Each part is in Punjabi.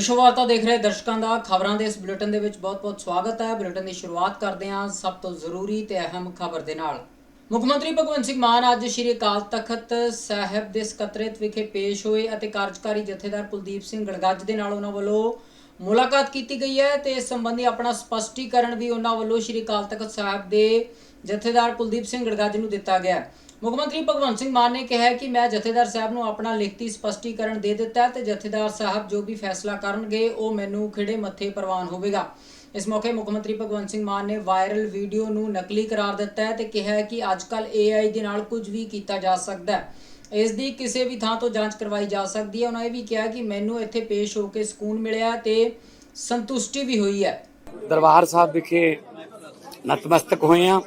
ਵਿਸ਼ਵ ਵਾਰਤਾ ਦੇਖ ਰਹੇ ਦਰਸ਼ਕਾਂ ਦਾ, ਖਬਰਾਂ ਦੇ ਇਸ ਬੁਲੇਟਿਨ ਦੇ ਵਿੱਚ ਬਹੁਤ-ਬਹੁਤ ਸਵਾਗਤ ਹੈ। ਬੁਲੇਟਿਨ ਦੀ ਸ਼ੁਰੂਆਤ ਕਰਦੇ ਹਾਂ ਸਭ ਤੋਂ ਜ਼ਰੂਰੀ ਤੇ ਅਹਿਮ ਖਬਰ ਦੇ ਨਾਲ। ਮੁੱਖ ਮੰਤਰੀ ਭਗਵੰਤ ਸਿੰਘ ਮਾਨ ਅੱਜ ਸ਼੍ਰੀ ਅਕਾਲ ਤਖਤ ਸਾਹਿਬ ਦੇ ਸਕੱਤਰੇਤ ਵਿਖੇ ਪੇਸ਼ ਹੋਏ ਅਤੇ ਕਾਰਜਕਾਰੀ ਜਥੇਦਾਰ ਕੁਲਦੀਪ ਸਿੰਘ ਗੜਗੱਜ ਦੇ ਨਾਲ ਉਹਨਾਂ ਵੱਲੋਂ ਮੁਲਾਕਾਤ ਕੀਤੀ ਗਈ ਹੈ ਤੇ ਇਸ ਸੰਬੰਧੀ ਆਪਣਾ ਸਪਸ਼ਟੀਕਰਨ ਵੀ ਉਹਨਾਂ ਵੱਲੋਂ ਸ਼੍ਰੀ ਅਕਾਲ ਤਖਤ ਸਾਹਿਬ ਦੇ ਜਥੇਦਾਰ ਕੁਲਦੀਪ ਸਿੰਘ ਗੜਗੱਜ ਨੂੰ ਦਿੱਤਾ ਗਿਆ ਮੁੱਖ ਮੰਤਰੀ ਭਗਵੰਤ ਸਿੰਘ ਮਾਨ ਨੇ ਕਿਹਾ ਕਿ ਮੈਂ ਜਥੇਦਾਰ ਸਾਹਿਬ ਨੂੰ ਆਪਣਾ ਲਿਖਤੀ ਸਪਸ਼ਟੀਕਰਨ ਦੇ ਦਿੱਤਾ ਤੇ ਜਥੇਦਾਰ ਸਾਹਿਬ ਜੋ ਵੀ ਫੈਸਲਾ ਕਰਨਗੇ, ਉਹ ਮੈਨੂੰ ਖਿੜੇ ਮੱਥੇ ਪ੍ਰਵਾਨ ਹੋਵੇਗਾ। ਇਸ ਮੌਕੇ ਮੁੱਖ ਮੰਤਰੀ ਭਗਵੰਤ ਸਿੰਘ ਮਾਨ ਨੇ ਵਾਇਰਲ ਵੀਡੀਓ ਨੂੰ ਨਕਲੀ ਕਰਾਰ ਦਿੱਤਾ ਹੈ ਤੇ ਕਿਹਾ ਕਿ ਅੱਜਕੱਲ AI ਦੇ ਨਾਲ ਕੁਝ ਵੀ ਕੀਤਾ ਜਾ ਸਕਦਾ ਹੈ। ਇਸ ਦੀ ਕਿਸੇ ਵੀ ਥਾਂ ਤੋਂ ਜਾਂਚ ਕਰਵਾਈ ਜਾ ਸਕਦੀ ਹੈ। ਉਹਨਾਂ ਇਹ ਵੀ ਕਿਹਾ ਕਿ ਮੈਨੂੰ ਇੱਥੇ ਪੇਸ਼ ਹੋ ਕੇ ਸਕੂਨ ਮਿਲਿਆ ਤੇ ਸੰਤੁਸ਼ਟੀ ਵੀ ਹੋਈ ਹੈ। ਦਰਬਾਰ ਸਾਹਿਬ ਵਿਖੇ ਨਤਮਸਤਕ ਹੋਏ ਆ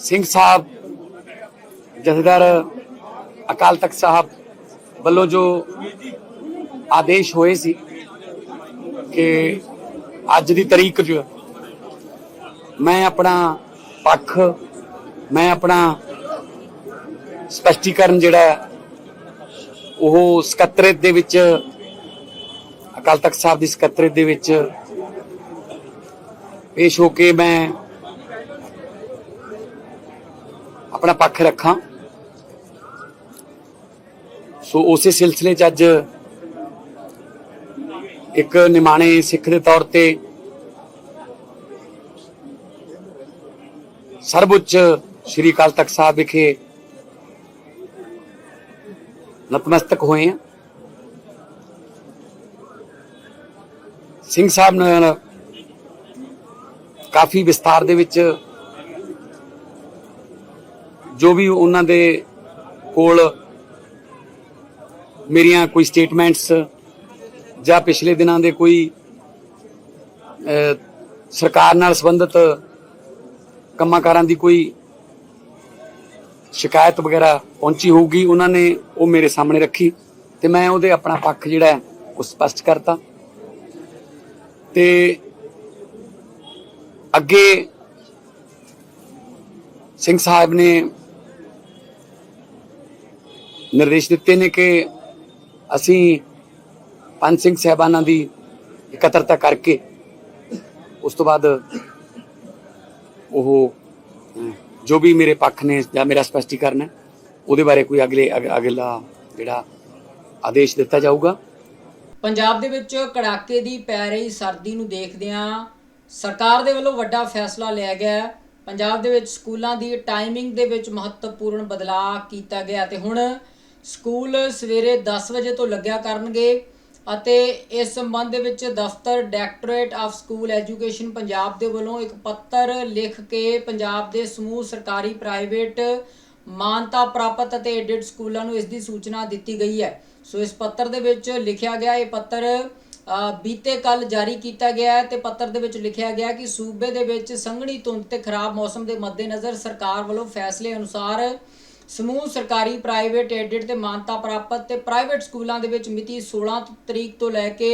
ਸਿੰਘ ਸਾਹਿਬ, ਜਥੇਦਾਰ ਅਕਾਲ ਤਖਤ ਸਾਹਿਬ ਵੱਲੋਂ ਜੋ ਆਦੇਸ਼ ਹੋਏ ਸੀ ਕਿ ਅੱਜ ਦੀ ਤਰੀਕ 'ਚ ਮੈਂ ਆਪਣਾ ਪੱਖ, ਮੈਂ ਆਪਣਾ ਸਪਸ਼ਟੀਕਰਨ ਜਿਹੜਾ ਉਹ ਸਕੱਤਰੇਤ ਦੇ ਵਿੱਚ, ਅਕਾਲ ਤਖਤ ਸਾਹਿਬ ਦੀ ਸਕੱਤਰੇਤ ਦੇ ਵਿੱਚ ਪੇਸ਼ ਹੋ ਕੇ ਮੈਂ ਆਪਣਾ ਪੱਖ ਰੱਖਾਂ। ਸੋ ਉਸੇ ਸਿਲਸਿਲੇ 'ਚ ਅੱਜ ਇੱਕ ਨਿਮਾਣੇ ਸਿੱਖ ਦੇ ਤੌਰ ਤੇ ਸਰਵਉੱਚ ਸ੍ਰੀ ਅਕਾਲ ਤਖਤ ਸਾਹਿਬ ਵਿਖੇ ਨਤਮਸਤਕ ਹੋਏ ਹਾਂ। ਸਿੰਘ ਸਾਹਿਬ ਨਾਲ ਕਾਫੀ ਵਿਸਤਾਰ ਦੇ ਵਿੱਚ ਜੋ ਵੀ ਉਹਨਾਂ ਦੇ ਕੋਲ ਮੇਰੀਆਂ ਕੋਈ ਸਟੇਟਮੈਂਟਸ ਜਾਂ ਪਿਛਲੇ ਦਿਨਾਂ ਦੇ ਕੋਈ ਸਰਕਾਰ ਨਾਲ ਸੰਬੰਧਿਤ ਕੰਮਾਂ ਕਾਰਾਂ ਦੀ ਕੋਈ ਸ਼ਿਕਾਇਤ ਵਗੈਰਾ ਪਹੁੰਚੀ ਹੋਊਗੀ, ਉਹਨਾਂ ਨੇ ਉਹ ਮੇਰੇ ਸਾਹਮਣੇ ਰੱਖੀ ਤੇ ਮੈਂ ਉਹਦੇ ਆਪਣਾ ਪੱਖ ਜਿਹੜਾ ਹੈ, ਉਹ ਸਪਸ਼ਟ ਕਰਤਾ। ਤੇ ਅੱਗੇ ਸਿੰਘ ਸਾਹਿਬ ਨੇ ਨਿਰਦੇਸ਼ ਦਿੱਤੇ ਨੇ ਕਿ ਅਸੀਂ ਪੰਜ ਸਿੰਘ ਸਹਿਬਾਨਾਂ ਦੀ ਇਕੱਤਰਤਾ ਕਰਕੇ ਉਸ ਤੋਂ ਬਾਅਦ ਉਹ ਜੋ ਵੀ ਮੇਰੇ ਪੱਖ ਨੇ ਜਾਂ ਮੇਰਾ ਸਪਸ਼ਟੀਕਰਨ ਹੈ, ਉਹਦੇ ਬਾਰੇ ਕੋਈ ਅਗਲੇ ਅਗਲਾ ਜਿਹੜਾ ਆਦੇਸ਼ ਦਿੱਤਾ ਜਾਊਗਾ। ਪੰਜਾਬ ਦੇ ਵਿੱਚ ਕੜਾਕੇ ਦੀ ਪੈ ਰਹੀ ਸਰਦੀ ਨੂੰ ਦੇਖਦਿਆਂ ਸਰਕਾਰ ਦੇ ਵੱਲੋਂ ਵੱਡਾ ਫੈਸਲਾ ਲਿਆ ਗਿਆ ਪੰਜਾਬ ਦੇ ਵਿੱਚ ਸਕੂਲਾਂ ਦੀ ਟਾਈਮਿੰਗ ਦੇ ਵਿੱਚ ਮਹੱਤਵਪੂਰਨ ਬਦਲਾਅ ਕੀਤਾ ਗਿਆ ਤੇ ਹੁਣ ਸਕੂਲ ਸਵੇਰੇ 10 ਵਜੇ ਤੋਂ ਲੱਗਿਆ ਕਰਨਗੇ ਅਤੇ ਇਸ ਸੰਬੰਧ ਦੇ ਵਿੱਚ ਦਫ਼ਤਰ directorate of school education Punjab ਦੇ ਵੱਲੋਂ ਇੱਕ ਪੱਤਰ ਲਿਖ ਕੇ ਪੰਜਾਬ ਦੇ ਸਮੂਹ ਸਰਕਾਰੀ ਪ੍ਰਾਈਵੇਟ ਮਾਨਤਾ ਪ੍ਰਾਪਤ ਅਤੇ ਏਡਡ ਸਕੂਲਾਂ ਨੂੰ ਇਸ ਦੀ ਸੂਚਨਾ ਦਿੱਤੀ ਗਈ ਹੈ। ਸੋ ਇਸ ਪੱਤਰ ਦੇ ਵਿੱਚ ਲਿਖਿਆ ਗਿਆ, ਇਹ ਪੱਤਰ ਬੀਤੇ ਕੱਲ ਜਾਰੀ ਕੀਤਾ ਗਿਆ ਹੈ ਤੇ ਪੱਤਰ ਦੇ ਵਿੱਚ ਲਿਖਿਆ ਗਿਆ ਕਿ ਸੂਬੇ ਦੇ ਵਿੱਚ ਸੰਘਣੀ ਧੁੰਦ ਤੇ ਖਰਾਬ ਮੌਸਮ ਦੇ ਮੱਦੇਨਜ਼ਰ ਸਰਕਾਰ ਵੱਲੋਂ ਫੈਸਲੇ ਅਨੁਸਾਰ ਸਮੂਹ ਸਰਕਾਰੀ ਪ੍ਰਾਈਵੇਟ ਏਡਡ ਤੇ ਮਾਨਤਾ ਪ੍ਰਾਪਤ ਤੇ ਪ੍ਰਾਈਵੇਟ ਸਕੂਲਾਂ ਦੇ ਵਿੱਚ ਮਿਤੀ 16 ਤਰੀਕ ਤੋਂ ਲੈ ਕੇ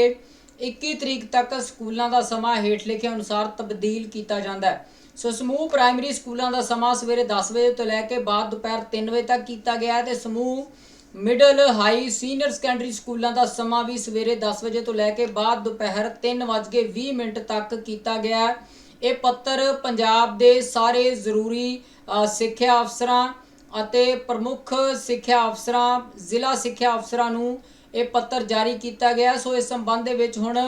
21 ਤਰੀਕ ਤੱਕ ਸਕੂਲਾਂ ਦਾ ਸਮਾਂ ਹੇਠ ਲਿਖੇ ਅਨੁਸਾਰ ਤਬਦੀਲ ਕੀਤਾ ਜਾਂਦਾ ਹੈ। ਸੋ ਸਮੂਹ ਪ੍ਰਾਇਮਰੀ ਸਕੂਲਾਂ ਦਾ ਸਮਾਂ ਸਵੇਰੇ 10 ਵਜੇ ਤੋਂ ਲੈ ਕੇ ਬਾਅਦ ਦੁਪਹਿਰ 3 ਵਜੇ ਤੱਕ ਕੀਤਾ ਗਿਆ ਹੈ ਤੇ ਸਮੂਹ ਮਿਡਲ ਹਾਈ ਸੀਨੀਅਰ ਸੈਕੰਡਰੀ ਸਕੂਲਾਂ ਦਾ ਸਮਾਂ ਵੀ ਸਵੇਰੇ 10 ਵਜੇ ਤੋਂ ਲੈ ਕੇ ਬਾਅਦ ਦੁਪਹਿਰ 3:20 ਮਿੰਟ ਤੱਕ ਕੀਤਾ ਗਿਆ ਇਹ ਪੱਤਰ ਪੰਜਾਬ ਦੇ ਸਾਰੇ ਜ਼ਰੂਰੀ ਸਿੱਖਿਆ ਅਫਸਰਾਂ ਅਤੇ ਪ੍ਰਮੁੱਖ ਸਿੱਖਿਆ ਅਫਸਰਾਂ ਜ਼ਿਲ੍ਹਾ ਸਿੱਖਿਆ ਅਫਸਰਾਂ ਨੂੰ ਇਹ ਪੱਤਰ ਜਾਰੀ ਕੀਤਾ ਗਿਆ। ਸੋ ਇਸ ਸੰਬੰਧ ਦੇ ਵਿੱਚ ਹੁਣ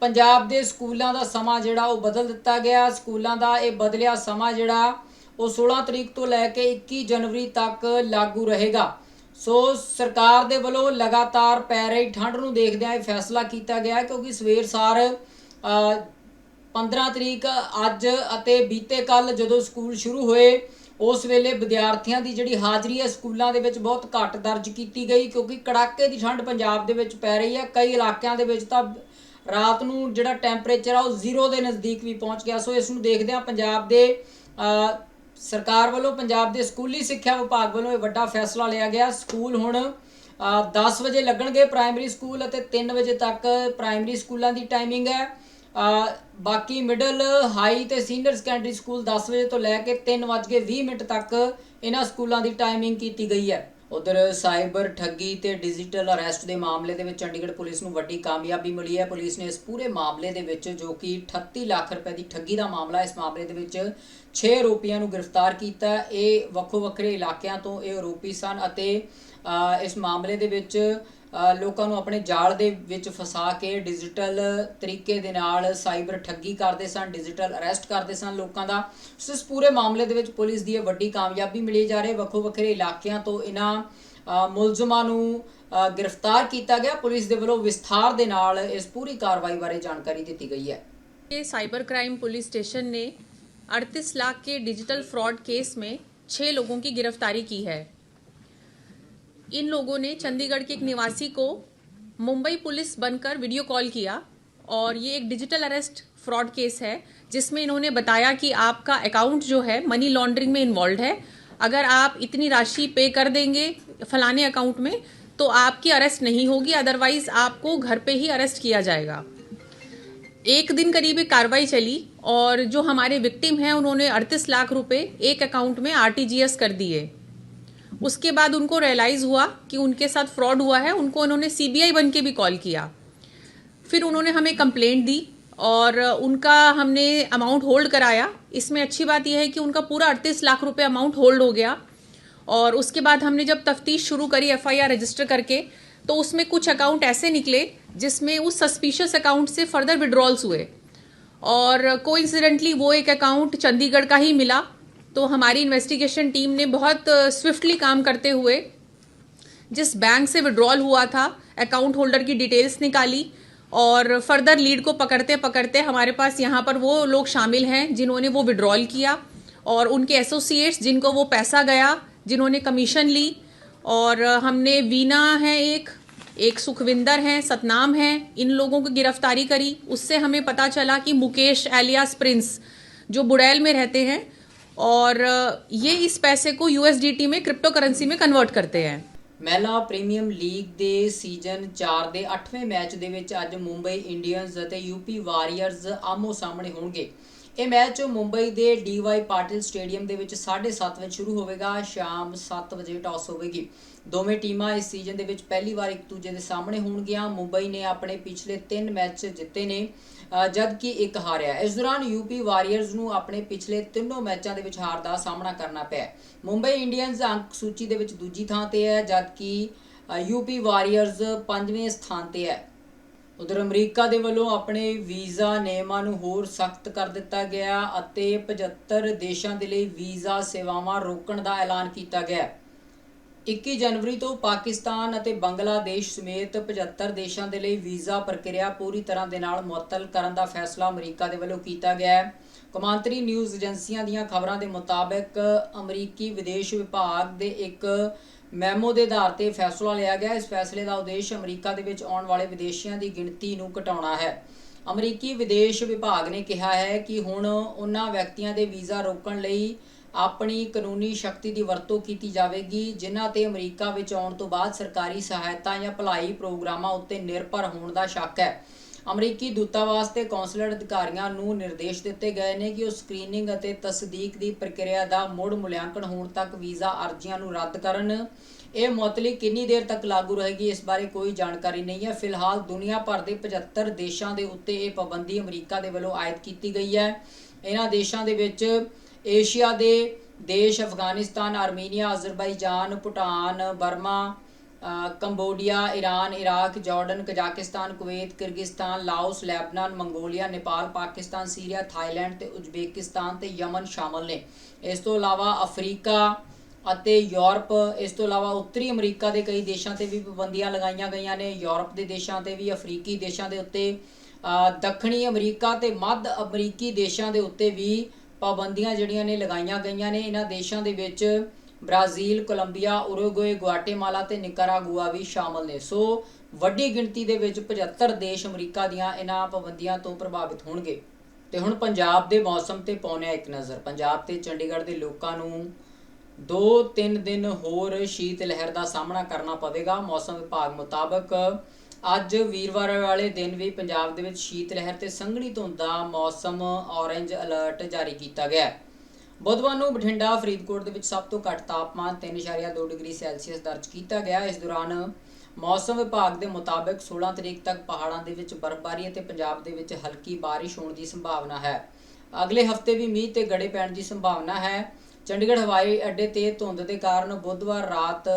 ਪੰਜਾਬ ਦੇ ਸਕੂਲਾਂ ਦਾ ਸਮਾਂ ਜਿਹੜਾ ਉਹ ਬਦਲ ਦਿੱਤਾ ਗਿਆ। ਸਕੂਲਾਂ ਦਾ ਇਹ ਬਦਲਿਆ ਸਮਾਂ ਜਿਹੜਾ ਉਹ 16 ਤਰੀਕ ਤੋਂ ਲੈ ਕੇ 21 ਜਨਵਰੀ ਤੱਕ ਲਾਗੂ ਰਹੇਗਾ। ਸੋ ਸਰਕਾਰ ਦੇ ਵੱਲੋਂ ਲਗਾਤਾਰ ਪੈ ਰਹੀ ਠੰਡ ਨੂੰ ਦੇਖਦਿਆਂ ਇਹ ਫੈਸਲਾ ਕੀਤਾ ਗਿਆ ਕਿਉਂਕਿ ਸਵੇਰ ਸਾਰ ਅ, 15 ਤਰੀਕ ਅੱਜ ਅਤੇ ਬੀਤੇ ਕੱਲ ਜਦੋਂ ਸਕੂਲ ਸ਼ੁਰੂ ਹੋਏ ਉਸ ਵੇਲੇ ਵਿਦਿਆਰਥੀਆਂ ਦੀ ਜਿਹੜੀ ਹਾਜ਼ਰੀ ਹੈ ਸਕੂਲਾਂ ਦੇ ਵਿੱਚ ਬਹੁਤ ਘੱਟ ਦਰਜ ਕੀਤੀ ਗਈ ਕਿਉਂਕਿ ਕੜਾਕੇ ਦੀ ਠੰਡ ਪੰਜਾਬ ਦੇ ਵਿੱਚ ਪੈ ਰਹੀ ਹੈ। ਕਈ ਇਲਾਕਿਆਂ ਦੇ ਵਿੱਚ ਤਾਂ ਰਾਤ ਨੂੰ ਜਿਹੜਾ ਟੈਂਪਰੇਚਰ ਆ ਉਹ ਜ਼ੀਰੋ ਦੇ ਨਜ਼ਦੀਕ ਵੀ ਪਹੁੰਚ ਗਿਆ। ਸੋ ਇਸ ਨੂੰ ਦੇਖਦਿਆਂ ਪੰਜਾਬ ਦੇ ਸਰਕਾਰ ਵੱਲੋਂ ਪੰਜਾਬ ਦੇ ਸਕੂਲੀ ਸਿੱਖਿਆ ਵਿਭਾਗ ਵੱਲੋਂ ਇਹ ਵੱਡਾ ਫੈਸਲਾ ਲਿਆ ਗਿਆ। ਸਕੂਲ ਹੁਣ ਅ, 10 ਵਜੇ ਲੱਗਣਗੇ ਪ੍ਰਾਇਮਰੀ ਸਕੂਲ ਅਤੇ 3 ਵਜੇ ਤੱਕ ਪ੍ਰਾਇਮਰੀ ਸਕੂਲਾਂ ਦੀ ਟਾਈਮਿੰਗ ਹੈ। ਬਾਕੀ ਮਿਡਲ ਹਾਈ ਤੇ ਸੀਨੀਅਰ ਸੈਕੰਡਰੀ ਸਕੂਲ 10 ਵਜੇ ਤੋਂ ਲੈ ਕੇ 3:20 ਮਿੰਟ ਤੱਕ ਇਹਨਾਂ ਸਕੂਲਾਂ ਦੀ ਟਾਈਮਿੰਗ ਕੀਤੀ ਗਈ ਹੈ। ਉਧਰ ਸਾਈਬਰ ਠੱਗੀ ਤੇ ਡਿਜੀਟਲ ਅਰੈਸਟ ਦੇ ਮਾਮਲੇ ਦੇ ਵਿੱਚ ਚੰਡੀਗੜ੍ਹ ਪੁਲਿਸ ਨੂੰ ਵੱਡੀ ਕਾਮਯਾਬੀ ਮਿਲੀ ਹੈ। ਪੁਲਿਸ ਨੇ ਇਸ ਪੂਰੇ ਮਾਮਲੇ ਦੇ ਵਿੱਚ ਜੋ ਕਿ 38 ਲੱਖ ਰੁਪਏ ਦੀ ਠੱਗੀ ਦਾ ਮਾਮਲਾ ਇਸ ਮਾਮਲੇ ਦੇ ਵਿੱਚ 6 ਆਰੋਪੀਆਂ ਨੂੰ ਗ੍ਰਿਫਤਾਰ ਕੀਤਾ। ਇਹ ਵੱਖੋ ਵੱਖਰੇ ਇਲਾਕਿਆਂ ਤੋਂ ਇਹ ਆਰੋਪੀ ਸਨ ਅਤੇ ਇਸ ਮਾਮਲੇ ਦੇ ਵਿੱਚ ਅ, ਲੋਕਾਂ ਨੂੰ ਆਪਣੇ ਜਾਲ ਦੇ ਵਿੱਚ ਫਸਾ ਕੇ ਡਿਜੀਟਲ ਤਰੀਕੇ ਦੇ ਨਾਲ ਸਾਈਬਰ ਠੱਗੀ ਕਰਦੇ ਸਨ ਡਿਜੀਟਲ ਅਰੈਸਟ ਕਰਦੇ ਸਨ ਲੋਕਾਂ ਦਾ ਸੋ ਇਸ ਪੂਰੇ ਮਾਮਲੇ ਦੇ ਵਿੱਚ ਪੁਲਿਸ ਦੀ ਇਹ ਵੱਡੀ ਕਾਮਯਾਬੀ ਮਿਲੀ ਜਾ ਰਹੀ ਹੈ ਵੱਖੋ ਵੱਖਰੇ ਇਲਾਕਿਆਂ ਤੋਂ ਇਹਨਾਂ ਅ, ਮੁਲਜ਼ਮਾਂ ਨੂੰ ਅ, ਗ੍ਰਿਫਤਾਰ ਕੀਤਾ ਗਿਆ ਪੁਲਿਸ ਦੇ ਵੱਲੋਂ ਵਿਸਥਾਰ ਦੇ ਨਾਲ ਇਸ ਪੂਰੀ ਕਾਰਵਾਈ ਬਾਰੇ ਜਾਣਕਾਰੀ ਦਿੱਤੀ ਗਈ ਹੈ ये साइबर क्राइम पुलिस स्टेशन ने 38 लाख के डिजिटल फ्रॉड केस में छह लोगों की गिरफ्तारी की है इन लोगों ने चंडीगढ़ के एक निवासी को मुंबई पुलिस बनकर वीडियो कॉल किया और ये एक डिजिटल अरेस्ट फ्रॉड केस है, जिसमें इन्होंने बताया कि आपका अकाउंट जो है, मनी लॉन्ड्रिंग में इन्वॉल्व है। अगर आप इतनी राशि पे कर देंगे फलाने अकाउंट में तो आपकी अरेस्ट नहीं होगी, अदरवाइज़ आपको घर पे ही अरेस्ट किया जाएगा। एक दिन करीब एक कार्रवाई चली और जो हमारे विक्टिम हैं, उन्होंने 38 लाख रुपए एक अकाउंट में आरटीजीएस कर दिए। उसके बाद उनको रियलाइज़ हुआ कि उनके साथ फ्रॉड हुआ है, उनको उन्होंने सीबीआई बन के भी कॉल किया। फिर उन्होंने हमें कंप्लेंट दी और उनका हमने अमाउंट होल्ड कराया। इसमें अच्छी बात यह है कि उनका पूरा अड़तीस लाख रुपए अमाउंट होल्ड हो गया और उसके बाद हमने जब तफ्तीश शुरू करी एफआईआर रजिस्टर करके तो उसमें कुछ अकाउंट ऐसे निकले जिसमें उस सस्पिशियस अकाउंट से फर्दर विड्रॉल्स हुए। और कोइंसिडेंटली वो एक अकाउंट चंडीगढ़ का ही मिला। तो हमारी इन्वेस्टिगेशन टीम ने बहुत स्विफ्टली काम करते हुए जिस बैंक से विड्रॉल हुआ था अकाउंट होल्डर की डिटेल्स निकाली और फर्दर लीड को पकड़ते पकड़ते हमारे पास यहाँ पर वो लोग शामिल हैं जिन्होंने वो विड्रॉल किया और उनके एसोसिएट्स जिनको वो पैसा गया, जिन्होंने कमीशन ली और हमने वीना है एक एक सुखविंदर हैं, सतनाम हैं, इन लोगों की गिरफ्तारी करी। उससे हमें पता चला कि मुकेश एलियास प्रिंस जो बुड़ैल में रहते हैं और ये इस पैसे को यूएसडीटी में क्रिप्टो करेंसी में कन्वर्ट करते हैं ਮਹਿਲਾ ਪ੍ਰੀਮੀਅਮ ਲੀਗ ਦੇ ਸੀਜ਼ਨ 4 ਦੇ 8ਵੇਂ ਮੈਚ ਦੇ ਵਿੱਚ ਅੱਜ ਮੁੰਬਈ ਇੰਡੀਅਨਜ਼ ਅਤੇ ਯੂਪੀ ਵਾਰੀਅਰਜ਼ ਆਮੋ ਸਾਹਮਣੇ ਹੋਣਗੇ ਇਹ ਮੈਚ ਮੁੰਬਈ ਦੇ ਡੀਵਾਈ ਪਾਟਿਲ ਸਟੇਡੀਅਮ ਦੇ ਵਿੱਚ 7:30 ਵਜੇ ਸ਼ੁਰੂ ਹੋਵੇਗਾ ਸ਼ਾਮ 7 ਵਜੇ ਟਾਸ ਹੋਵੇਗੀ। ਦੋਵੇਂ ਟੀਮਾਂ ਇਸ ਸੀਜ਼ਨ ਦੇ ਵਿੱਚ ਪਹਿਲੀ ਵਾਰ ਇੱਕ ਦੂਜੇ ਦੇ ਸਾਹਮਣੇ ਹੋਣਗੀਆਂ। ਮੁੰਬਈ ਨੇ ਆਪਣੇ ਪਿਛਲੇ 3 ਮੈਚ ਜਿੱਤੇ ਨੇ ਜਦਕਿ ਇੱਕ ਹਾਰਿਆ। ਇਸ ਦੌਰਾਨ ਯੂਪੀ ਵਾਰੀਅਰਜ਼ ਨੂੰ ਆਪਣੇ ਪਿਛਲੇ ਤਿੰਨੋਂ ਮੈਚਾਂ ਦੇ ਵਿੱਚ ਹਾਰ ਦਾ ਸਾਹਮਣਾ ਕਰਨਾ ਪਿਆ। ਮੁੰਬਈ ਇੰਡੀਅਨਜ਼ ਅੰਕ ਸੂਚੀ ਦੇ ਵਿੱਚ ਦੂਜੀ ਥਾਂ ਤੇ ਹੈ ਜਦਕਿ ਅ, ਯੂਪੀ ਵਾਰੀਅਰਜ਼ ਪੰਜਵੇਂ ਸਥਾਨ ਤੇ ਹੈ। ਉਧਰ ਅਮਰੀਕਾ ਦੇ ਵੱਲੋਂ ਆਪਣੇ ਵੀਜ਼ਾ ਨਿਯਮਾਂ ਨੂੰ ਹੋਰ ਸਖਤ ਕਰ ਦਿੱਤਾ ਗਿਆ ਅਤੇ 75 ਦੇਸ਼ਾਂ ਦੇ ਲਈ ਵੀਜ਼ਾ ਸੇਵਾਵਾਂ ਰੋਕਣ ਦਾ ਐਲਾਨ ਕੀਤਾ ਗਿਆ। ਹੈ 21 ਜਨਵਰੀ ਤੋਂ ਪਾਕਿਸਤਾਨ ਅਤੇ ਬੰਗਲਾਦੇਸ਼ ਸਮੇਤ 75 ਦੇਸ਼ਾਂ ਦੇ ਲਈ ਵੀਜ਼ਾ ਪ੍ਰਕਿਰਿਆ ਪੂਰੀ ਤਰ੍ਹਾਂ ਦੇ ਨਾਲ ਮੁਅੱਤਲ ਕਰਨ ਦਾ ਫੈਸਲਾ ਅਮਰੀਕਾ ਦੇ ਵੱਲੋਂ ਕੀਤਾ ਗਿਆ ਹੈ। ਕੌਮਾਂਤਰੀ ਨਿਊਜ਼ ਏਜੰਸੀਆਂ ਦੀਆਂ ਖਬਰਾਂ ਦੇ ਮੁਤਾਬਕ ਅਮਰੀਕੀ ਵਿਦੇਸ਼ ਵਿਭਾਗ ਦੇ ਇੱਕ ਮੈਮੋ ਦੇ ਆਧਾਰ ਤੇ ਫੈਸਲਾ ਲਿਆ ਗਿਆ। ਇਸ ਫੈਸਲੇ ਦਾ ਉਦੇਸ਼ ਅਮਰੀਕਾ ਦੇ ਵਿੱਚ ਆਉਣ ਵਾਲੇ ਵਿਦੇਸ਼ੀਆਂ ਦੀ ਗਿਣਤੀ ਨੂੰ ਘਟਾਉਣਾ ਹੈ। ਅਮਰੀਕੀ ਵਿਦੇਸ਼ ਵਿਭਾਗ ਨੇ ਕਿਹਾ ਹੈ ਕਿ ਹੁਣ ਉਹਨਾਂ ਵਿਅਕਤੀਆਂ ਦੇ ਵੀਜ਼ਾ ਰੋਕਣ ਲਈ ਆਪਣੀ ਕਾਨੂੰਨੀ ਸ਼ਕਤੀ ਦੀ ਵਰਤੋਂ ਕੀਤੀ ਜਾਵੇਗੀ, ਜਿਨ੍ਹਾਂ ਤੇ ਅਮਰੀਕਾ ਵਿੱਚ ਆਉਣ ਤੋਂ ਬਾਅਦ ਸਰਕਾਰੀ ਸਹਾਇਤਾ ਜਾਂ ਭਲਾਈ ਪ੍ਰੋਗਰਾਮਾਂ ਉੱਤੇ ਨਿਰਭਰ ਹੋਣ ਦਾ ਸ਼ੱਕ ਹੈ। ਅਮਰੀਕੀ ਦੂਤਾਵਾਸ ਤੇ ਕੌਂਸਲਰ ਅਧਿਕਾਰੀਆਂ ਨੂੰ ਨਿਰਦੇਸ਼ ਦਿੱਤੇ ਗਏ ਨੇ ਕਿ ਉਹ ਸਕਰੀਨਿੰਗ ਅਤੇ ਤਸਦੀਕ ਦੀ ਪ੍ਰਕਿਰਿਆ ਦਾ ਮੁੜ ਮੁਲਾਂਕਣ ਹੋਣ ਤੱਕ ਵੀਜ਼ਾ ਅਰਜ਼ੀਆਂ ਨੂੰ ਰੱਦ ਕਰਨ। ਇਹ ਮੁਅਤਲੀ ਕਿੰਨੀ ਦੇਰ ਤੱਕ ਲਾਗੂ ਰਹੇਗੀ, ਇਸ ਬਾਰੇ ਕੋਈ ਜਾਣਕਾਰੀ ਨਹੀਂ ਹੈ। ਫਿਲਹਾਲ ਦੁਨੀਆ ਭਰ ਦੇ 75 ਦੇਸ਼ਾਂ ਦੇ ਉੱਤੇ ਇਹ ਪਾਬੰਦੀ ਅਮਰੀਕਾ ਦੇ ਵੱਲੋਂ ਆਇਦ ਕੀਤੀ ਗਈ ਹੈ। ਇਹਨਾਂ ਦੇਸ਼ਾਂ ਦੇ ਵਿੱਚ ਏਸ਼ੀਆ ਦੇ ਦੇਸ਼ Afghanistan, Armenia Azerbaijan Bhutan, Burma Cambodia Iran Iraq, Jordan, Kazakhstan, Kuwait, Kyrgyzstan, Laos, Lebanon, Mongolia, Nepal, Pakistan, Syria, Thailand ਤੇ ਉਜ਼ਬੇਕਿਸਤਾਨ ਤੇ ਯਮਨ ਸ਼ਾਮਲ ਨੇ। ਇਸ ਤੋਂ ਇਲਾਵਾ ਅਫਰੀਕਾ ਅਤੇ ਯੂਰਪ, ਇਸ ਤੋਂ ਇਲਾਵਾ ਉੱਤਰੀ ਅਮਰੀਕਾ ਦੇ ਕਈ ਦੇਸ਼ਾਂ ਤੇ ਵੀ ਪਾਬੰਦੀਆਂ ਲਗਾਈਆਂ ਗਈਆਂ ਨੇ। ਯੂਰਪ ਦੇ ਦੇਸ਼ਾਂ ਤੇ ਵੀ, ਅਫਰੀਕੀ ਦੇਸ਼ਾਂ ਦੇ ਉੱਤੇ ਦੱਖਣੀ ਅਮਰੀਕਾ ਤੇ ਮੱਧ ਅਮਰੀਕੀ ਦੇਸ਼ਾਂ ਦੇ ਉੱਤੇ ਵੀ ਪਾਬੰਦੀਆਂ ਜਿਹੜੀਆਂ ਨੇ ਲਗਾਈਆਂ ਗਈਆਂ ਨੇ। ਇਹਨਾਂ ਦੇਸ਼ਾਂ ਦੇ ਵਿੱਚ ਬ੍ਰਾਜ਼ੀਲ, ਕੋਲੰਬੀਆ ਉਰੂਗਵੇ ਗੁਆਟੇਮਾਲਾ ਤੇ ਨਿਕਾਰਾਗੁਆ ਵੀ ਸ਼ਾਮਲ ਨੇ। ਸੋ ਵੱਡੀ ਗਿਣਤੀ ਦੇ ਵਿੱਚ 75 ਦੇਸ਼ ਅਮਰੀਕਾ ਦੀਆਂ ਇਹਨਾਂ ਪਾਬੰਦੀਆਂ ਤੋਂ ਪ੍ਰਭਾਵਿਤ ਹੋਣਗੇ। ਤੇ ਹੁਣ ਪੰਜਾਬ ਦੇ ਮੌਸਮ ਤੇ ਪਾਉਂਦੇ ਇੱਕ ਨਜ਼ਰ। ਪੰਜਾਬ ਤੇ ਚੰਡੀਗੜ੍ਹ ਦੇ ਲੋਕਾਂ ਨੂੰ 2-3 ਦਿਨ ਹੋਰ ਸ਼ੀਤ ਲਹਿਰ ਦਾ ਸਾਹਮਣਾ ਕਰਨਾ ਪਵੇਗਾ। ਮੌਸਮ ਵਿਭਾਗ ਮੁਤਾਬਕ ਅੱਜ ਵੀਰਵਾਰ ਵਾਲੇ ਦਿਨ ਵੀ ਪੰਜਾਬ ਦੇ ਵਿੱਚ ਸ਼ੀਤ ਲਹਿਰ ਤੇ ਸੰਘਣੀ ਧੁੰਦ ਦਾ ਮੌਸਮ ਔਰੇਂਜ ਅਲਰਟ ਜਾਰੀ ਕੀਤਾ ਗਿਆ ਹੈ। ਬੁੱਧਵਾਰ ਨੂੰ ਬਠਿੰਡਾ ਫਰੀਦਕੋਟ ਦੇ ਵਿੱਚ ਸਭ ਤੋਂ ਘੱਟ ਤਾਪਮਾਨ 3.2 ਡਿਗਰੀ ਸੈਲਸੀਅਸ ਦਰਜ ਕੀਤਾ ਗਿਆ। ਇਸ ਦੌਰਾਨ ਮੌਸਮ ਵਿਭਾਗ ਦੇ ਮੁਤਾਬਕ 16 ਤਰੀਕ ਤੱਕ ਪਹਾੜਾਂ ਦੇ ਵਿੱਚ ਬਰਫ਼ਬਾਰੀ ਅਤੇ ਪੰਜਾਬ ਦੇ ਵਿੱਚ ਹਲਕੀ ਬਾਰਿਸ਼ ਹੋਣ ਦੀ ਸੰਭਾਵਨਾ ਹੈ। ਅਗਲੇ ਹਫ਼ਤੇ ਵੀ ਮੀਂਹ ਤੇ ਗੜੇ ਪੈਣ ਦੀ ਸੰਭਾਵਨਾ ਹੈ। ਚੰਡੀਗੜ੍ਹ ਹਵਾਈ ਅੱਡੇ ਤੇ ਧੁੰਦ ਦੇ ਕਾਰਨ ਬੁੱਧਵਾਰ ਰਾਤ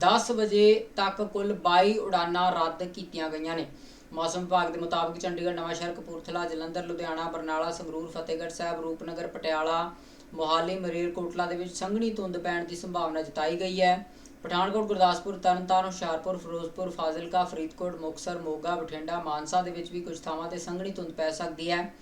10 ਵਜੇ ਤੱਕ ਕੁੱਲ 22 ਉਡਾਨਾਂ ਰੱਦ ਕੀਤੀਆਂ ਗਈਆਂ ਨੇ। ਮੌਸਮ ਵਿਭਾਗ ਦੇ ਮੁਤਾਬਕ ਚੰਡੀਗੜ੍ਹ, ਨਵਾਂਸ਼ਹਿਰ, ਕਪੂਰਥਲਾ, ਜਲੰਧਰ, ਲੁਧਿਆਣਾ, ਬਰਨਾਲਾ, ਸੰਗਰੂਰ, ਫਤਿਹਗੜ੍ਹ ਸਾਹਿਬ, ਰੂਪਨਗਰ, ਪਟਿਆਲਾ ਮੋਹਾਲੀ ਮਰੇਲਕੋਟਲਾ ਦੇ ਵਿੱਚ ਸੰਘਣੀ ਧੁੰਦ ਪੈਣ ਦੀ ਸੰਭਾਵਨਾ ਜਤਾਈ ਗਈ ਹੈ। ਪਠਾਨਕੋਟ, ਗੁਰਦਾਸਪੁਰ, ਤਰਨਤਾਰਨ, ਹੁਸ਼ਿਆਰਪੁਰ, ਫਿਰੋਜ਼ਪੁਰ, ਫਾਜ਼ਿਲਕਾ, ਫਰੀਦਕੋਟ, ਮੁਕਤਸਰ, ਮੋਗਾ, ਬਠਿੰਡਾ, ਮਾਨਸਾ ਦੇ ਵਿੱਚ ਵੀ ਕੁਝ ਥਾਵਾਂ ਤੇ ਸੰਘਣੀ ਧੁੰਦ ਪੈ ਸਕਦੀ ਹੈ।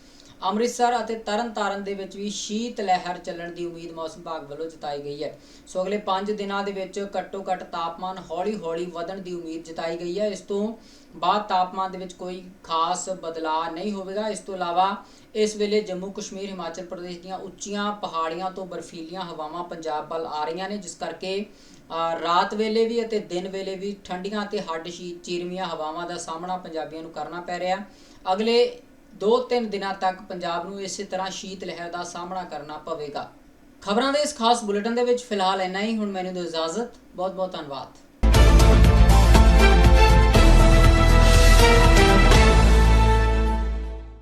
ਅੰਮ੍ਰਿਤਸਰ ਅਤੇ ਤਰਨਤਾਰਨ ਦੇ ਵਿੱਚ ਵੀ ਸ਼ੀਤ ਲਹਿਰ ਚੱਲਣ ਦੀ ਉਮੀਦ ਮੌਸਮ ਵਿਭਾਗ ਵੱਲੋਂ ਜਤਾਈ ਗਈ ਹੈ। ਸੋ ਅਗਲੇ 5 ਦਿਨਾਂ ਦੇ ਵਿੱਚ ਘੱਟੋ ਘੱਟ ਤਾਪਮਾਨ ਹੌਲੀ-ਹੌਲੀ ਵਧਣ ਦੀ ਉਮੀਦ ਜਤਾਈ ਗਈ ਹੈ। ਇਸ ਤੋਂ ਬਾਅਦ ਤਾਪਮਾਨ ਦੇ ਵਿੱਚ ਕੋਈ ਖਾਸ ਬਦਲਾਅ ਨਹੀਂ ਹੋਵੇਗਾ। ਇਸ ਤੋਂ ਇਲਾਵਾ ਇਸ ਵੇਲੇ ਜੰਮੂ ਕਸ਼ਮੀਰ ਹਿਮਾਚਲ ਪ੍ਰਦੇਸ਼ ਦੀਆਂ ਉੱਚੀਆਂ ਪਹਾੜੀਆਂ ਤੋਂ ਬਰਫੀਲੀਆਂ ਹਵਾਵਾਂ ਪੰਜਾਬ ਵੱਲ ਆ ਰਹੀਆਂ ਨੇ, ਜਿਸ ਕਰਕੇ ਰਾਤ ਵੇਲੇ ਵੀ ਅਤੇ ਦਿਨ ਵੇਲੇ ਵੀ ਠੰਡੀਆਂ ਤੇ ਹੱਡ ਸ਼ੀ ਚੀਰਵੀਆਂ ਹਵਾਵਾਂ ਦਾ ਸਾਹਮਣਾ ਪੰਜਾਬੀਆਂ ਨੂੰ ਕਰਨਾ ਪੈ ਰਿਹਾ। ਅਗਲੇ 2-3 ਦਿਨਾਂ ਤੱਕ ਪੰਜਾਬ ਨੂੰ ਇਸੇ ਤਰ੍ਹਾਂ ਸ਼ੀਤ ਲਹਿਰ ਦਾ ਸਾਹਮਣਾ ਕਰਨਾ ਪਵੇਗਾ। ਖਬਰਾਂ ਦੇ ਇਸ ਖਾਸ ਬੁਲੇਟਿਨ ਦੇ ਵਿੱਚ ਫਿਲਹਾਲ ਇੰਨਾ ਹੀ। ਹੁਣ ਮੈਨੂੰ ਦਿਓ ਇਜਾਜ਼ਤ। ਬਹੁਤ ਬਹੁਤ ਧੰਨਵਾਦ।